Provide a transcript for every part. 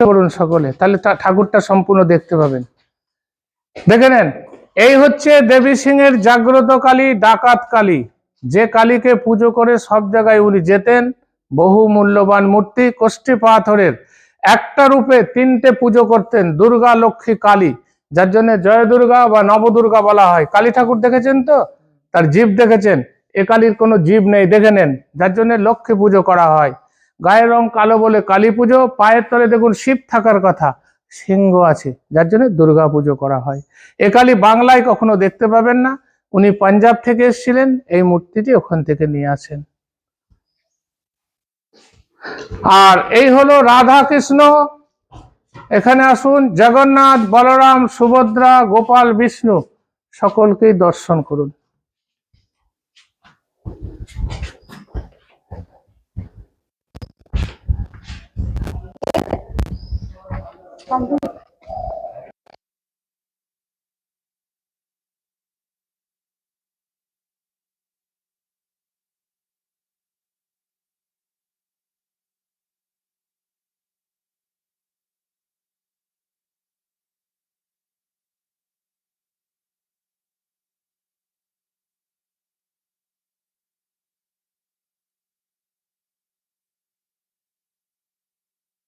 করুন সকলে। তাহলে ঠাকুরটা সম্পূর্ণ দেখতে পাবেন। দেখে নেন, এই হচ্ছে দেবী সিং এর জাগ্রত কালী, ডাকাত কালী। যে কালীকে পুজো করে সব জায়গায় উনি যেতেন, বহু মূল্যবান মূর্তি, কোষ্ঠী পাথরের। একটা রূপে তিনটে পুজো করতেন দুর্গা লক্ষ্মী কালী, যার জন্য জয় দুর্গা বা নবদুর্গা বলা হয়। কালী ঠাকুর দেখেছেন তো? তার জীব দেখেছেন। এ কালীর কোনো জীব নেই, দেখে নেন। যার জন্য লক্ষ্মী পুজো করা হয়। গায়ের রং কালো বলে কালী পুজো, পায়ের তলে দেখুন শিব থাকার কথা, সিংহ আছে, যার জন্য দুর্গা পুজো করা হয়। এ কালী বাংলায় কখনো দেখতে পাবেন না, উনি পাঞ্জাব থেকে এসেছিলেন, এই মূর্তিটি ওখান থেকে নিয়ে আসেন। আর এই হলো রাধা কৃষ্ণ এখানে আসুন, জগন্নাথ, বলরাম, সুভদ্রা, গোপাল, বিষ্ণু, সকলকেই দর্শন করুন।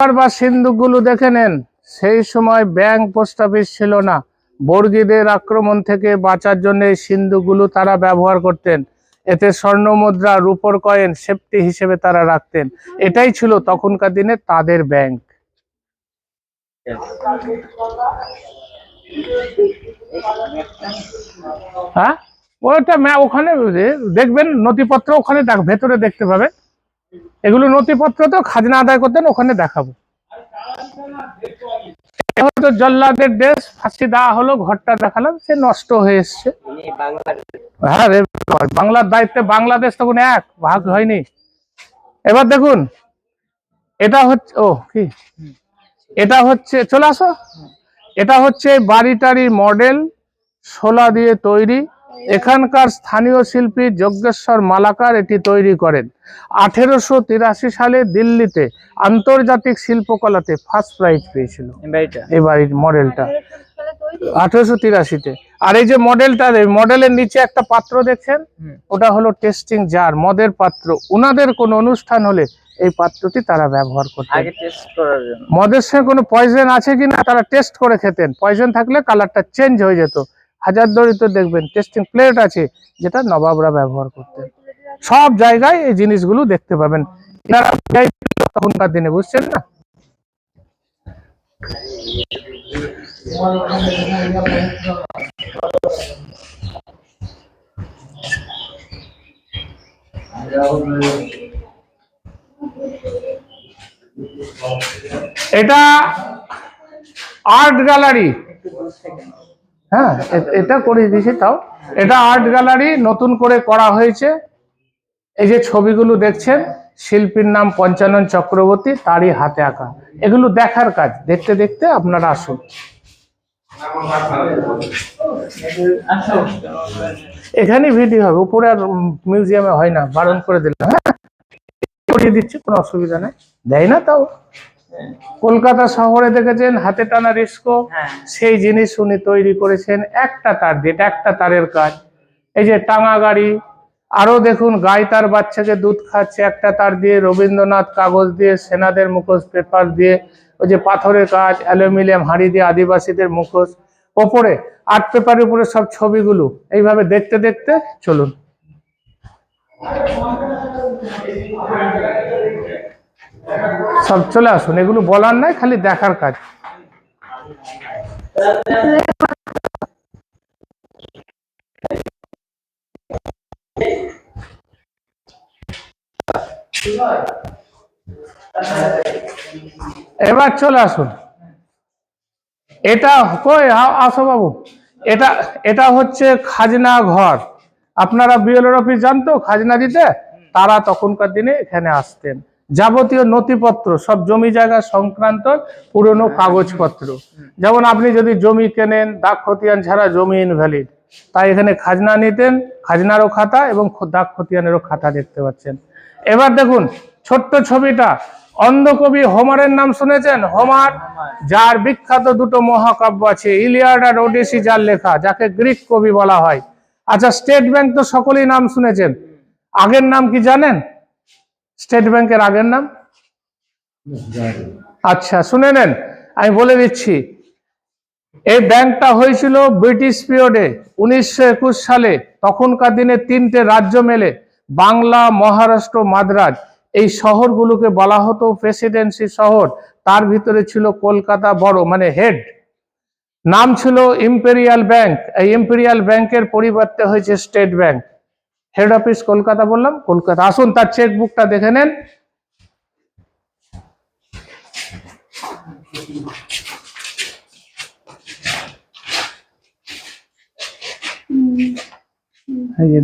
বা সিন্ধুকগুলো দেখে নেন। সেই সময় ব্যাংক পোস্ট অফিস ছিল না। বর্গীদের আক্রমণ থেকে বাঁচার জন্য এই সিন্ধুকগুলো তারা ব্যবহার করতেন। এতে স্বর্ণ মুদ্রা, রূপর কয়েন, সেফটি হিসেবে তারা রাখতেন। এটাই ছিল তখনকার দিনে তাদের ব্যাংক। হ্যাঁ? ওটা ওখানে দেখবেন নথিপত্র ওখানে ভেতরে দেখতে পাবে এগুলো নথিপত্র তো খাজনা আদায় করতেন, ওখানে দেখাবো। জল্লাদের দেশ, ফাঁসি দেওয়া হলো, ঘরটা দেখালাম, সে নষ্ট হয়ে এসছে। হ্যাঁ বাংলার দায়িত্বে বাংলাদেশ তখন এক, ভাগ হয়নি। এবার দেখুন, এটা হচ্ছে, ও, কি? এটা হচ্ছে, চলে আসো। এটা হচ্ছে বাড়িটারি মডেল শোলা দিয়ে তৈরি। এখানকার স্থানীয় শিল্পী যজ্ঞেশ্বর মালাকার এটি তৈরি করেন। আঠেরোশো তিরাশি সালে দিল্লিতে আন্তর্জাতিক শিল্পকলাতে ফার্স্ট প্রাইজ পেয়েছিল। এই বাড়ির মডেলটা আঠেরোশো তিরাশিতে। আর এই যে মডেলটা মডেলের নিচে একটা পাত্র দেখছেন? ওটা হলো টেস্টিং জার মদের পাত্র। ওনাদের কোনো অনুষ্ঠান হলে এই পাত্রটি তারা ব্যবহার করতেন। মদের সঙ্গে কোনো পয়জন আছে কিনা তারা টেস্ট করে খেতেন। পয়জন থাকলে কালারটা চেঞ্জ হয়ে যেত। হাজার দড়িতে দেখবেন টেস্টিং প্লেট আছে, যেটা নবাবরা ব্যবহার করতেন। সব জায়গায় এই জিনিসগুলো দেখতে পাবেন। তখনকার দিনে, বুঝছেন না? এটা আর্ট গ্যালারি হ্যাঁ এটা করে দিয়েছি তাও। এটা আর্ট গ্যালারি নতুন করে করা হয়েছে। এই যে ছবিগুলো দেখছেন, শিল্পীর নাম পঞ্চানন চক্রবর্তী, তারই হাতে আঁকা। এগুলো দেখার কাজ। দেখতে দেখতে আপনারা আসুন। এখানে ভিডিও হবে। উপরে আর মিউজিয়ামে হয় না। বারণ করে দিলাম। হ্যাঁ করিয়ে দিচ্ছি, কোনো অসুবিধা নেই। দেয় না তাও। কলকাতা শহরে দেখেছেন হাতে টানা রিস্কো হ্যাঁ। সেই জিনিস উনি তৈরি করেছেন। একটা তার যেটা একটা তারের কাজ। এই যে টাঙা গাড়ি আরও দেখুন গাই তার বাচ্চাকে দুধ খাচ্ছে একটা তার দিয়ে রবীন্দ্রনাথ কাগজ দিয়ে সেনাদের মুখোশ পেপার দিয়ে ওই যে পাথরের কাজ অ্যালুমিনিয়াম হাঁড়ি দিয়ে আদিবাসীদের মুখোশ। ওপরে আর্ট পেপারের উপরে সব ছবিগুলো। এইভাবে দেখতে দেখতে চলুন। সব চলে আসুন, এগুলো বলার নাই খালি দেখার কাজ। এবার চলে আসুন। এটা কই? আসো বাবু এটা এটা হচ্ছে খাজনা ঘর। আপনারা বিএলওর অফিস জানতো, খাজনা দিতে? তারা তখনকার দিনে এখানে আসতেন। যাবতীয় নথিপত্র সব জমি জায়গা সংক্রান্ত পুরনো কাগজপত্র। যেমন আপনি যদি জমি কেনেন দাগ খতিয়ান ছাড়া জমি ইনভ্যালিড তাই এখানে খাজনা নিতেন খাজনারও খাতা এবং দাগ খতিয়ানেরও খাতা দেখতে পাচ্ছেন। এবার দেখুন ছোট্ট ছবিটা অন্ধকবি হোমারের নাম শুনেছেন? হোমার যার বিখ্যাত দুটো মহাকাব্য আছে ইলিয়াড আর ওডিসি যার লেখা যাকে গ্রিক কবি বলা হয়। আচ্ছা স্টেট ব্যাংক তো সকলেই নাম শুনেছেন। আগের নাম কি জানেন? স্টেট ব্যাংকের আগের নাম? আচ্ছা শুনে নেন। আমি বলে দিচ্ছি, এই ব্যাংকটা হয়েছিল ব্রিটিশ পিরিয়ডে উনিশশো একুশ সালে। তখনকার দিনে তিনটে রাজ্য মেলে, বাংলা, মহারাষ্ট্র, মাদ্রাজ। এই শহরগুলোকে বলা হতো প্রেসিডেন্সি শহর। তার ভিতরে ছিল কলকাতা বড় মানে হেড। নাম ছিল ইম্পেরিয়াল ব্যাংক। এই ইম্পেরিয়াল ব্যাংকের পরিবর্তে হয়েছে state bank. Head office Kolkata বললাম কলকাতা আসুন তার চেক বুকটা দেখে নেন।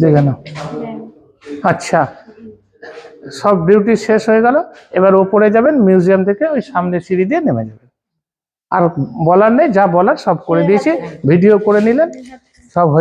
দেখে আচ্ছা সব ডিউটি শেষ হয়ে গেল। এবার ওপরে যাবেন মিউজিয়াম থেকে ওই সামনে সিঁড়ি দিয়ে নেমে যাবেন। আর বলার নেই যা বলার সব করে দিয়েছি ভিডিও করে নিলেন সব হয়ে